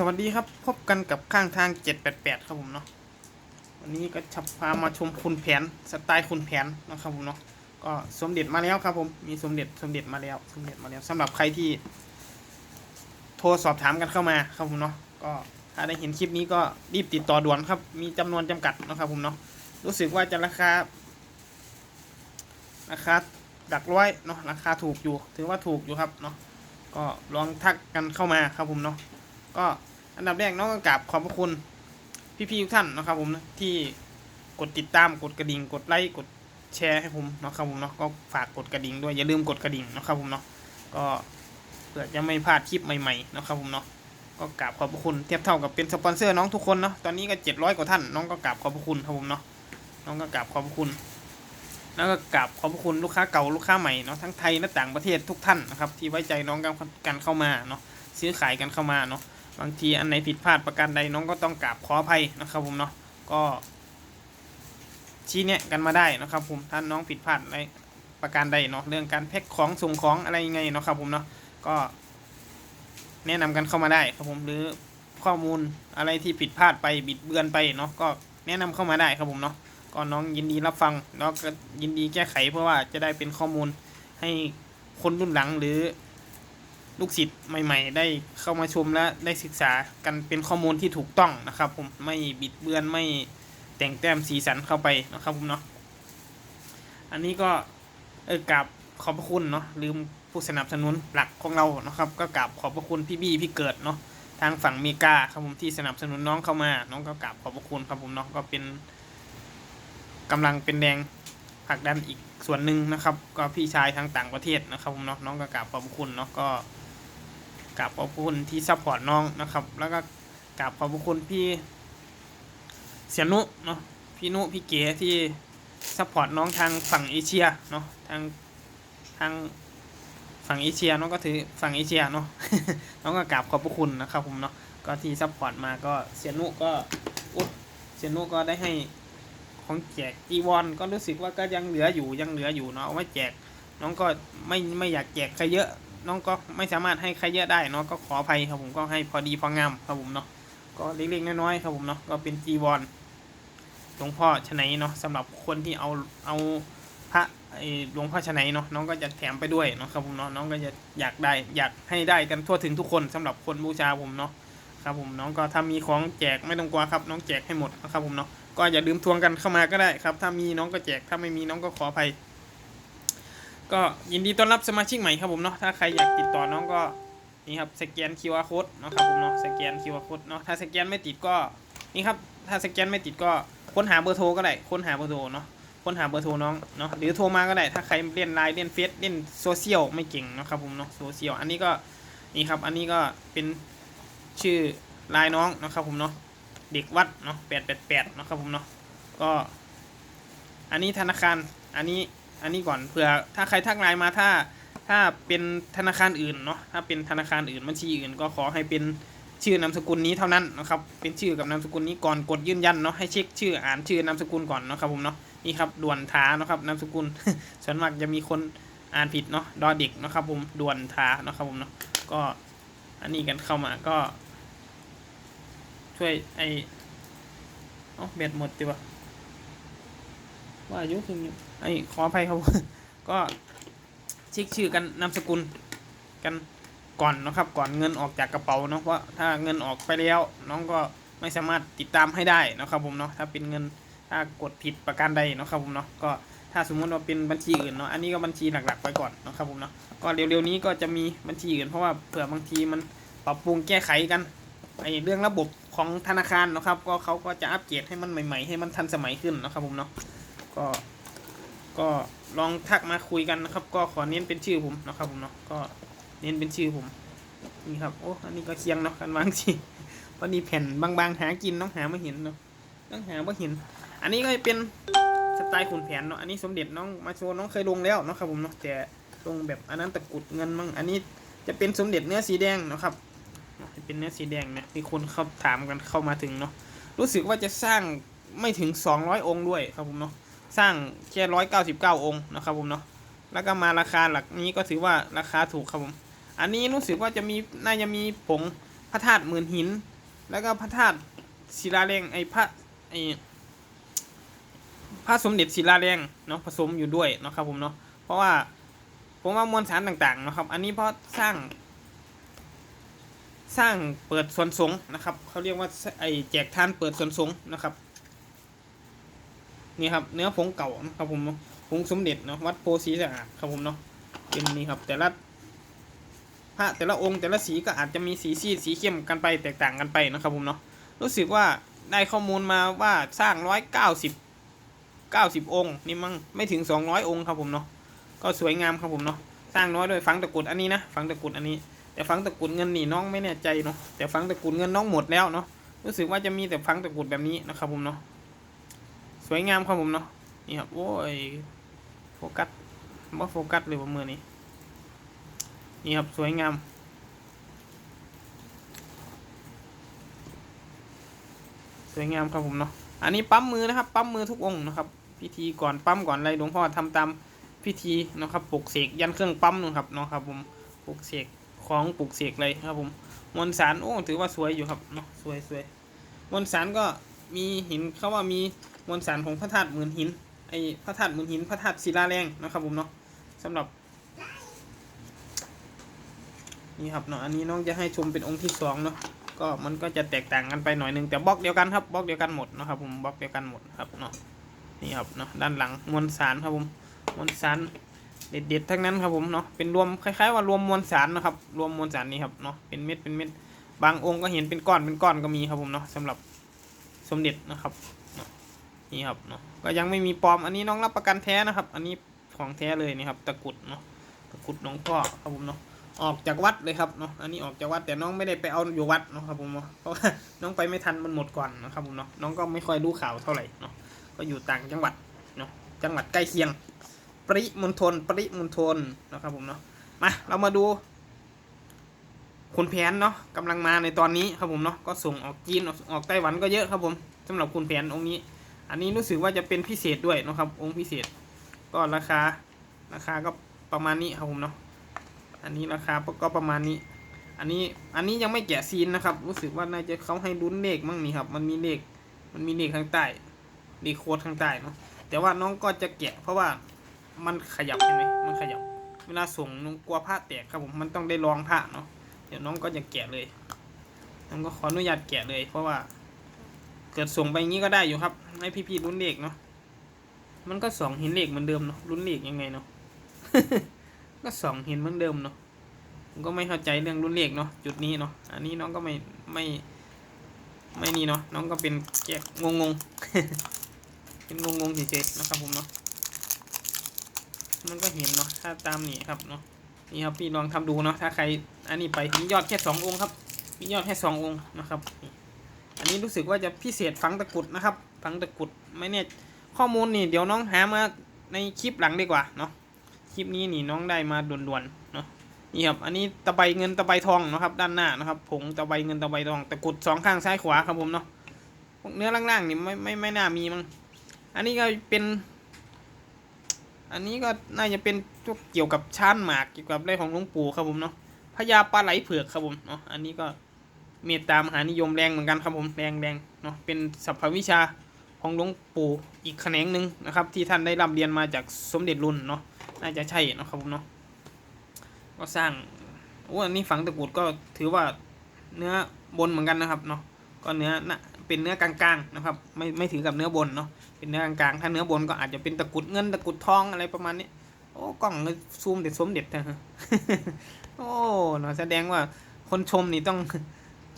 สวัสดีครับ พบกันกับข้างทาง 788 ครับผมเนาะวันนี้ก็จะพามาชมคุณแผนสไตล์คุณแผนนะครับผมเนาะก็สมเด็จมาแล้วครับผมมีสมเด็จสมเด็จมาแล้วสมเด็จมาแล้วสำหรับใครที่โทรสอบถามกันเข้ามาครับผมเนาะก็ถ้าได้เห็นคลิปนี้ก็รีบติดต่อด่วนครับ มีจำนวนจำกัดนะครับผมเนาะรู้สึกว่าจะราคาราคาดักร้อยเนาะราคาถูกอยู่ ถือว่าถูกอยู่ครับเนาะก็ลองทักกันเข้ามาครับผมเนาะ ก็อันดับแรกน้องก็กราบขอบพระคุณพี่ๆทุกท่านนะครับ ผมนะที่กดติดตามกดกระดิ่ง กดไลค์กดแชร์ให้ผมนะครับผมเนาะก็ฝากกดกระดิ่งด้วยอย่าลืมกดกระดิ่งนะครับผมเนาะก็เพื่อจะไม่พลาดคลิปใหม่ๆนะครับผมเนาะก็กราบขอบพระคุณเทียบเท่ากับเป็นสปอนเซอร์น้องทุกคนเนาะตอนนี้ก็เจ็ดร้อยกว่าท่านน้องก็กราบขอบพระคุณครับผมเนาะน้องก็กราบขอบพระคุณแล้วก็กราบขอบพระคุณลูกค้าเก่าลูกค้าใหม่เนาะทั้งไทยและต่างประเทศทุกท่านนะครับที่ไว้ใจน้องกันกันเข้ามาเนาะซื้อขายกันเข้ามาเนาะ บางทีอันไหนผิดพลาดประการใดน้องก็ต้องกราบขออภัยนะครับผมเนาะก็ชี้แนะกันมาได้นะครับผมถ้าน้องผิดพลาดอะไรประการใดเนาะเรื่องการแพ็คของส่งของอะไรยังไงเนาะครับผมเนาะก็แนะนำกันเข้ามาได้ครับผมหรือข้อมูลอะไรที่ผิดพลาดไปบิดเบือนไปเนาะก็แนะนำเข้ามาได้ครับผมเนาะก็น้องยินดีรับฟังแล้วก็ยินดีแก้ไขเพื่อว่าจะได้เป็นข้อมูลให้คนรุ่นหลังหรือ ลูกศิษย์ใหม่ ๆ ได้เข้ามาชมและได้ศึกษากันเป็นข้อมูลที่ถูกต้องนะครับ ผมไม่บิดเบือนไม่แต่งแต้มสีสันเข้าไปนะครับผมเนาะอันนี้ก็เออกราบขอบพระคุณเนาะลืมผู้สนับสนุนหลักของเรานะครับ ก็กราบขอบพระคุณพี่บี้พี่เกิดเนาะทางฝั่งเมกาครับผมที่สนับสนุนน้องเข้ามา น้องก็กราบขอบพระคุณครับผมเนาะก็เป็นกำลังเป็นแรงผลักดันอีกส่วนหนึ่งนะครับ ก็พี่ชายทางต่างประเทศนะครับผมเนาะน้องก็กราบขอบพระคุณเนาะก็ กราบขอบคุณที่ซัพพอร์ตน้องนะครับ แล้วก็กราบขอบคุณพี่เสียนุเนาะพี่นุพี่เก๋ที่ซัพพอร์ตน้องทางฝั่งเอเชียเนาะทางทางฝั่งเอเชียน้องก็ถือฝั่งเอเชียเนาะน้องก็กราบขอบพระคุณนะครับผมเนาะก็ที่ซัพพอร์ตมาก็เสียนุก็อุดเสียนุก็ได้ให้ของแจกจีวอนก็รู้สึกว่าก็ยังเหลืออยู่ยังเหลืออยู่เนาะเอาไว้แจกน้องก็ไม่ไม่อยากแจกใครเยอะ น้องก็ไม่สามารถให้ใครเยอะได้เนาะก็ขออภัยครับผมก็ให้พอดีพองามครับผมเนาะก็เล็กๆน้อยๆครับผมเนาะก็เป็นจีวรหลวงพ่อชนัยเนาะสำหรับคนที่เอาเอาพระไอ้หลวงพ่อชนัยเนาะน้องก็จะแถมไปด้วยเนาะครับผมเนาะน้องก็จะอยากได้อยากให้ได้กันทั่วถึงทุกคนสำหรับคนบูชาผมเนาะครับผมน้องก็ถ้ามีของแจกไม่ต้องกลัวครับ น้องแจกให้หมดนะครับผมเนาะก็อย่าลืมทวงกันเข้ามาก็ได้ครับ ถ้ามีน้องก็แจกถ้าไม่มีน้องก็ขออภัย ก็ยินดีต้อนรับสมาชิกใหม่ครับผมเนาะถ้าใครอยากติดต่อน้องก็นี่ครับสแกน QR code เนาะครับผมเนาะสแกน QR code เนาะถ้าสแกนไม่ติดก็นี่ครับถ้าสแกนไม่ติดก็ค้นหาเบอร์โทรก็ได้ค้นหาเบอร์โทรเนาะค้นหาเบอร์โทรน้องเนาะหรือโทรมาก็ได้ถ้าใครเล่นไลน์เล่นเฟซเล่นโซเชียลไม่เก่งนะครับผมเนาะโซเชียลอันนี้ก็นี่ครับอันนี้ก็เป็นชื่อไลน์น้องนะครับผมเนาะเด็กวัดเนาะแปดแปดแปดเนาะครับผมเนาะก็อันนี้ธนาคารอันนี้ อันนี้ก่อนเผื่อถ้าใครทักไลน์มาถ้าถ้าเป็นธนาคารอื่นเนาะถ้าเป็นธนาคารอื่นบัญชีอื่น ก็ขอให้เป็นชื่อนามสกุลนี้เท่านั้นนะครับเป็นชื่อกับนามสกุลนี้ก่อนกดยืนยันเนาะให้เช็คชื่ออ่านชื่อนามสกุลก่อนเนาะครับผมเนาะนี่ครับด่วนท้าเนาะครับนามสกุลส่วนมากจะมีคนอ่านผิดเนาะดอเด็กเนาะครับผมด่วนท้านะครับผมเนาะก็อันนี้กันเข้ามาก็ ช่วยไอเอ๋อแบตหมดดีวะ ว่าอายุคือไอ้ขออภัยครับ ก็เช็คชื่อกันนามสกุลกันก่อนนะครับ ก่อนเงินออกจากกระเป๋าเนาะเพราะถ้าเงินออกไปแล้ว น้องก็ไม่สามารถติดตามให้ได้นะครับผมเนาะถ้าเป็นเงินถ้ากดผิดประการใดนะครับผมเนาะก็ถ้าสมมติว่าเป็นบัญชีอื่นเนาะอันนี้ก็บัญชีหลักๆ ไปก่อนนะครับผมเนาะก็เร็วๆนี้ก็จะมีบัญชีอื่นเพราะว่าเผื่อบางทีมันปรับปรุงแก้ไขกันไอ้เรื่องระบบของธนาคารนะครับ ก็เขาก็จะอัปเกรดให้มันใหม่ ๆ ให้มันทันสมัยขึ้นนะครับผมเนาะ ก็ ก็ลองทักมาคุยกันนะครับ ก็ขอเน้นเป็นชื่อผมนะครับผมเนาะก็เน้นเป็นชื่อผมนี่ครับโอ้อันนี้ก็เคียงเนาะกันวางสิพอดีแผ่นบางๆหากินต้องหาไม่เห็นเนาะต้องหาไม่เห็น อันนี้ก็เป็นสไตล์ขุนแผนเนาะอันนี้สมเด็จน้องมาโชว์น้องเคยลงแล้วเนาะครับผมเนาะแต่ลงแบบอันนั้นตะกุดเงินมั่งอันนี้จะเป็นสมเด็จเนื้อสีแดงนะครับเป็นเนื้อสีแดงเนี่ยมีคนเข้าถามกันเข้ามาถึงเนาะรู้สึกว่าจะสร้างไม่ถึง 200 องค์ด้วยครับผมเนาะ สร้างแค่ร้อยเก้าสิบเก้าองค์นะครับผมเนาะแล้วก็มาราคาหลักนี้ก็ถือว่าราคาถูกครับผม อันนี้รู้สึกว่าจะมีน่าจะมีผงพระธาตุหมื่นหิน แล้วก็พระธาตุศิลาแรงไอ้พระไอ้พระสมเด็จศิลาแรงเนาะผสมอยู่ด้วยนะครับผมเนาะเพราะว่าผมว่ามวลสารต่างๆนะครับ อันนี้เพราะสร้าง สร้างเปิดสวนสงนะครับเขาเรียกว่าไอ้แจกทานเปิดสวนสงนะครับ นี่ครับเนื้อผงเก่านะครับผมเนาะผงสมเด็จเนาะวัดโพสีสะอาดครับผมเนาะเป็นนี่ครับแต่ละพระแต่ละองค์แต่ละสีก็อาจจะมีสีซีดสีเข้มกันไปแตกต่างกันไปนะครับผมเนาะรู้สึกว่าได้ข้อมูลมาว่าสร้างร้อยเก้าสิบเก้าสิบองค์นี่มั้งไม่ถึงสองร้อยองค์ครับผมเนาะก็สวยงามครับผมเนาะสร้างน้อยด้วยฝังตะกรุดอันนี้นะฝังตะกรุดอันนี้ แต่ฝังตะกรุดเงินนี่น้องไม่แน่ใจเนาะแต่ฝังตะกรุดเงินน้องหมดแล้วเนาะรู้สึกว่าจะมีแต่ฝังตะกรุดแบบนี้นะครับผมเนาะ สวยงามครับผมเนาะนี่ครับโอ้ยโฟกัสว่าโฟกัสเลยว่ามือนี้นี่ครับสวยงามสวยงามครับผมเนาะอันนี้ปั๊มมือนะครับ ปั๊มมือทุกองค์นะครับ พิธีก่อนปั๊มก่อนอะไรหลวงพ่อทำตามพิธีนะครับปลุกเสกยันเครื่องปั๊มนะครับเนาะครับผมปลุกเสกของปลุกเสกเลยครับผมมวลสารโอ้ถือว่าสวยอยู่ครับเนาะสวยสวยมวลสารก็มีหินเขาว่ามี มวลสารของพระธาตุหมื่นหินไอพระธาตุหมื่นหินพระธาตุศิลาแรงนะครับผมเนาะสำหรับนี่ครับเนาะอันนี้น้องจะให้ชมเป็นองค์ที่สองเนาะก็มันก็จะแตกต่างกันไปหน่อยหนึงแต่บล็อกเดียวกันครับบล็อกเดียวกันหมดนะครับผมบล็อกเดียวกันหมดครับเนาะนี่ครับเนาะด้านหลังมวลสารครับผมมวลสารเด็ดๆทั้งนั้นครับผมเนาะเป็นรวมคล้ายๆว่ารวมมวลสารนะครับรวมมวลสารนี้ครับเนาะเป็นเม็ดเป็นเม็ดบางองค์ก็เห็นเป็นก้อนเป็นก้อนก็มีครับผมเนาะสำหรับสมเด็จนะครับ นี่ครับเนาะก็ยังไม่มีปลอมอันนี้น้องรับประกันแท้นะครับ อันนี้ของแท้เลยนี่ครับตะกรุดเนาะตะกรุดหลวงพ่อครับผมเนาะออกจากวัดเลยครับเนาะอันนี้ออกจากวัดแต่น้องไม่ได้ไปเอาอยู่วัดเนาะครับผมเนาะเพราะว่าน้องไปไม่ทันมันหมดก่อนนะครับผมเนาะน้องก็ไม่ค่อยรู้ข่าวเท่าไหร่เนาะก็อยู่ต่างจังหวัดเนาะจังหวัดใกล้เคียง ปริมณฑลปริมณฑลนะครับผมเนาะมาเรามาดูคุณแผนเนาะกำลังมาในตอนนี้ครับผมเนาะก็ส่งออกจีนออกออกไต้หวันก็เยอะครับผมสำหรับคุณแผนองค์นี้ อันนี้รู้สึกว่าจะเป็นพิเศษด้วยนะครับ องค์พิเศษ ก็ราคาราคาก็ประมาณนี้ครับผมเนาะอันนี้ราคาก็ประมาณนี้ อันนี้อันนี้ยังไม่แกะซีนนะครับ รู้สึกว่าน่าจะเขาให้ลุ้นเลขมั่งนี่ครับ มันมีเลขมันมีเลขข้างใต้เลขโค้ดข้างใต้เนาะแต่ว่าน้องก็จะแกะ เพราะว่ามันขยับเห็นไหมมันขยับ เวลาส่งน้องกลัวผ้าแตกครับผมมันต้องได้ลองผ้าเนาะเดี๋ยวน้องก็จะแกะเลยน้องก็ขออนุญาตแกะเลย เพราะว่า เกิดส่งไปอย่างนี้ก็ได้อยู่ครับ ให้พี่ๆรุ่นเลขเนาะมันก็สองเห็นเลขเหมือนเดิมเนาะรุ่นเลขยังไงเนาะก็สองเห็นเหมือนเดิมเนาะผมก็ไม่เข้าใจเรื่องรุ่นเลขเนาะจุดนี้เนาะอันนี้น้องก็ไม่ไม่ไม่นี่เนาะน้องก็เป็นแกงงงเป็นงงงๆเฉยๆนะครับผมเนาะมันก็เห็นเนาะถ้าตามนี่ครับเนาะนี่ครับพี่ลองทำดูเนาะถ้าใครอันนี้ไปมียอดแค่สององค์ครับมียอดแค่สององค์นะครับนี อันนี้รู้สึกว่าจะพิเศษฝังตะกุดนะครับ ฝังตะกุดไม่เนี่ยข้อมูลนี่เดี๋ยวน้องหามาในคลิปหลังดีกว่าเนาะคลิปนี้นี่น้องได้มาด่วนๆเนาะนี่ครับอันนี้ตะไบเงินตะไบทองนะครับ ด้านหน้านะครับผงตะไบเงินตะไบทองตะกุดสองข้างซ้ายขวาครับผมเนาะพวกเนื้อล่างๆนี่ไม่ไม่ไม่น่ามีมั้งอันนี้ก็เป็น อันนี้ก็น่าจะเป็นเกี่ยวกับชานหมากเกี่ยวกับเรื่องของหลวงปู่ครับผมเนาะพญาปลาไหลเผือกครับผมเนาะอันนี้ก็ เมตตามหานิยมแรงเหมือนกันครับผมแรงแรงเนาะเป็นสัพพวิชาของหลวงปู่อีกแขนงหนึ่งนะครับ ที่ท่านได้รับเรียนมาจากสมเด็จรุ่นเนาะน่าจะใช่นะครับผมเนาะก็สร้างโอ้อันนี้ฝังตะกรุดก็ถือว่าเนื้อบนเหมือนกันนะครับเนาะก็เนื้อน่ะเป็นเนื้อกลางๆนะครับไม่ไม่ถึงกับเนื้อบนเนาะเป็นเนื้อกลางๆถ้าเนื้อบนก็อาจจะเป็นตะกรุดเงินตะกรุดทองอะไรประมาณนี้โอ้กล้องซูมเด็ดสมเด็จนะฮะโอ้เนาะแสดงว่าคนชมนี่ต้อง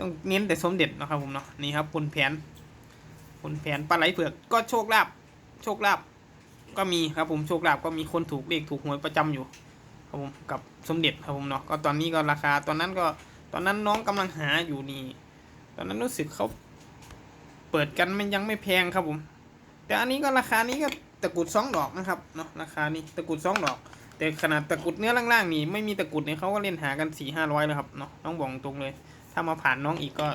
ต้องเน้นแต่สมเด็จนะครับผมเนาะนี่ครับคุณแผนคุณแผนปลาไหลเผือกก็โชคลาภโชคลาภก็มีครับผมโชคลาภก็มีคนถูกเลขถูกหวยประจำอยู่ครับผมกับสมเด็จครับผมเนาะก็ตอนนี้ก็ราคาตอนนั้นก็ตอนนั้นน้องกำลังหาอยู่นี่ ตอนนั้นรู้สึกเขาเปิดกันมันยังไม่แพงครับผม แต่อันนี้ก็ราคานี้ก็ตะกุดสองดอกนะครับเนาะราคานี้ตะกุดสองดอก แต่ขนาดตะกุดเนื้อล่างๆนี่ไม่มีตะกุดเนี่ยเขาก็เล่นหากันสี่ห้าร้อยแล้วครับเนาะน้องบอกตรงเลย ถ้ามาผ่านน้องอีกก็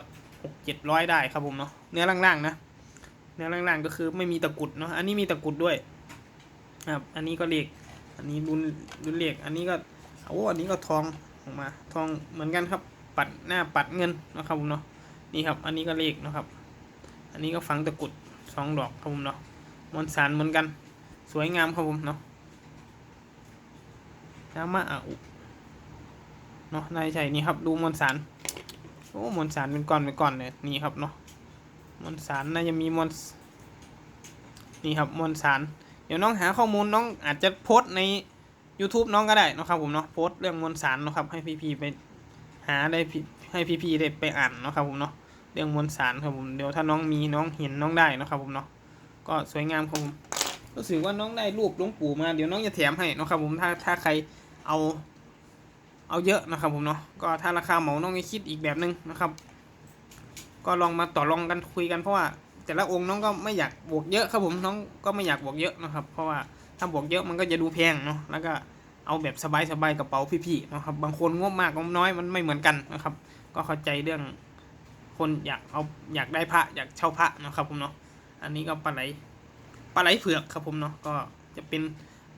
หกเจ็ดร้อยได้ครับผมเนาะเนื้อล่างๆนะเนื้อล่างๆก็คือไม่มีตะกุดเนาะอันนี้มีตะกุดด้วยครับอันนี้ก็เลขอันนี้รุ่นรุ่นเลขอันนี้ก็โอ้อันนี้ก็ทองออกมา ทองเหมือนกันครับ ปัดหน้าปัดเงินนะครับผมเนาะนี่ครับ อันนี้ก็เลขนะครับ อันนี้ก็ฝังตะกุดสองดอกครับผมเนาะมวลสารเหมือนกัน สวยงามครับผมเนาะน้ำมะอะอุเนาะนายใช่นี่ครับดูมวลสาร อ้มวลสารเป็นก้อนเป็นก้อนเลยนี่ครับเนาะมวลสารน่าจะมีมวลนี่ครับมวลสาร เดี๋ยวน้องหาข้อมูลน้องอาจจะโพสใน YouTube น้องก็ได้นะครับผมเนาะโพสเรื่องมวลสารนะครับให้พี่ๆไปหาได้พีให้พี่ๆได้ไปอ่านนะครับผมเนาะเรื่องมวลสารครับผมเดี๋ยวถ้าน้องมีน้องเห็นน้องได้นะครับผมเนาะก็สวยงามครับผมรู้สึกว่าน้องได้รูปหลวงปู่มาเดี๋ยวน้องจะแถมให้นะครับผมถ้าถ้าใครเอา เอาเยอะนะครับผมเนาะก็ถ้าราคาเหมาน้องจะคิดอีกแบบนึงนะครับ ก็ลองมาต่อรองกันคุยกันเพราะว่าแต่ละองค์น้องก็ไม่อยากบวกเยอะครับผมน้องก็ไม่อยากบวกเยอะนะครับ เพราะว่าถ้าบวกเยอะมันก็จะดูแพงเนาะแล้วก็เอาแบบสบายๆกระเป๋าพี่ๆนะครับ บางคนงบมากงบน้อยมันไม่เหมือนกันนะครับ ก็เข้าใจเรื่องคนอยากเอาอยากได้พระอยากเช่าพระนะครับผมเนาะอันนี้ก็ปลาไหลปลาไหลเผือกครับผมเนาะก็จะเป็น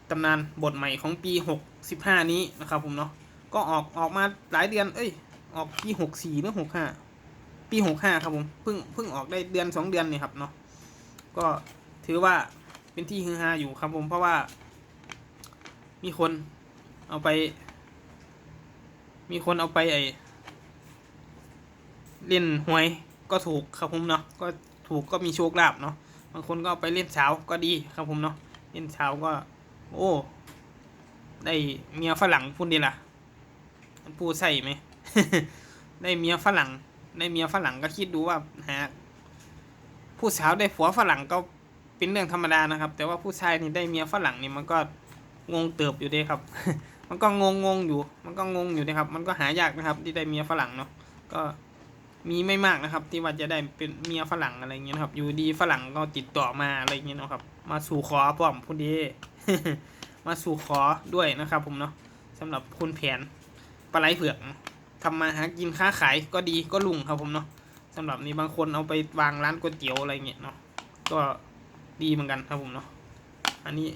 ตำนานบทใหม่ของปีหกสิบห้านี้นะครับผมเนาะ ก็ออกออกมาหลายเดือน เอ้ย ออกปีหกสี่หรือหกห้าปีหกห้าครับผมเพิ่งเพิ่งออกได้เดือนสองเดือนนี่ครับเนาะก็ถือว่าเป็นที่ฮือฮาอยู่ครับผมเพราะว่า มีคนเอาไป มีคนเอาไปไอเล่นหวยก็ถูกครับผมเนาะก็ถูกก็มีโชคลาภเนาะบางคนก็เอาไปเล่นสาวก็ดีครับผมเนาะเล่นสาวก็ โอ้ ได้เมียฝรั่งพูดดีล่ะ มันพูดใส่ไหม ได้เมียฝรั่ง ได้เมียฝรั่งก็คิดดูว่าหาผู้สาวได้ผัวฝรั่งก็เป็นเรื่องธรรมดานะครับ แต่ว่าผู้ชายนี่ได้เมียฝรั่งนี่มันก็งงเติบอยู่ด้ครับ มันก็งงงงอยู่ มันก็งงอยู่นะครับ มันก็หายากนะครับ ที่ได้เมียฝรั่งเนาะ ก็มีไม่มากนะครับ ที่ว่าจะได้เป็นเมียฝรั่งอะไรเงี้ยนะครับ อยู่ดีฝรั่งก็ติดต่อมาอะไรเงี้ยนะครับ มาสู่ขอพร้อมพูดดีมาสู่ขอด้วยนะครับ ผมเนาะสำหรับคุณแผน ลาไหลเผือกเนาะทำมาหากินค้าขายก็ดีก็ลุ่งครับผมเนาะสำหรับนี้บางคนเอาไปวางร้านก๋วยเตี๋ยวอะไรเงี้ยเนาะก็ดีเหมือนกันครับผมเนาะอันนี้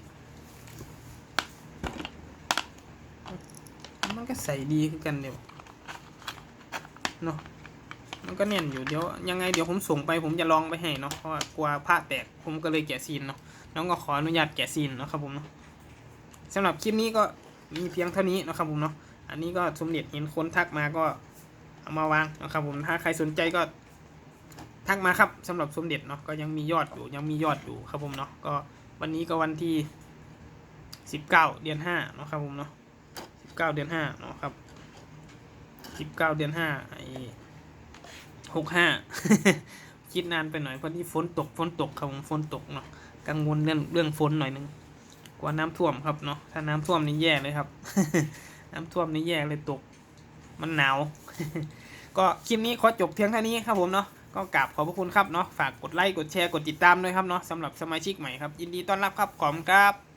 มันก็ใส่ดีคือกันเดี๋ยวเนาะมันก็แน่นอยู่เดี๋ยวยังไงเดี๋ยวผมส่งไปผมจะลองไปให้เนาะเพราะกลัวผ้าแตกผมก็เลยแกะซีนเนาะน้องก็ขออนุญาตแกะซีนเนาะครับผมเนาะสำหรับคลิปนี้ก็มีเพียงเท่านี้นะครับผมเนาะ อันนี้ก็สมเด็จเห็นคนทักมาก็เอามาวางนะครับผมถ้าใครสนใจก็ทักมาครับสำหรับสมเด็จเนาะก็ยังมียอดอยู่ยังมียอดอยู่ครับผมเนาะก็วันนี้ก็วันที่สิบเก้าเดือนห้าเนาะครับผมเนาะสิบเก้าเดือนห้าเนาะครับสิบเก้าเดือนห้าไอหกห้าคิดนานไปหน่อยเพราะที่ฝนตกฝนตกครับผมฝนตกเนาะกังวลเรื่องเรื่องฝนหน่อยนึงกลัวน้ำท่วมครับเนาะถ้าน้ำท่วมนี่แย่เลยครับ น้ำท่วมนี่แย่เลยตก มันหนาว ก็คลิปนี้ขอจบเพียงเท่านี้ครับผมเนาะ ก็กราบขอบพระคุณครับเนาะ ฝากกดไลค์ กดแชร์ กดติดตามด้วยครับเนาะสำหรับสมาชิกใหม่ครับ ยินดีต้อนรับครับ ขอบคุณครับ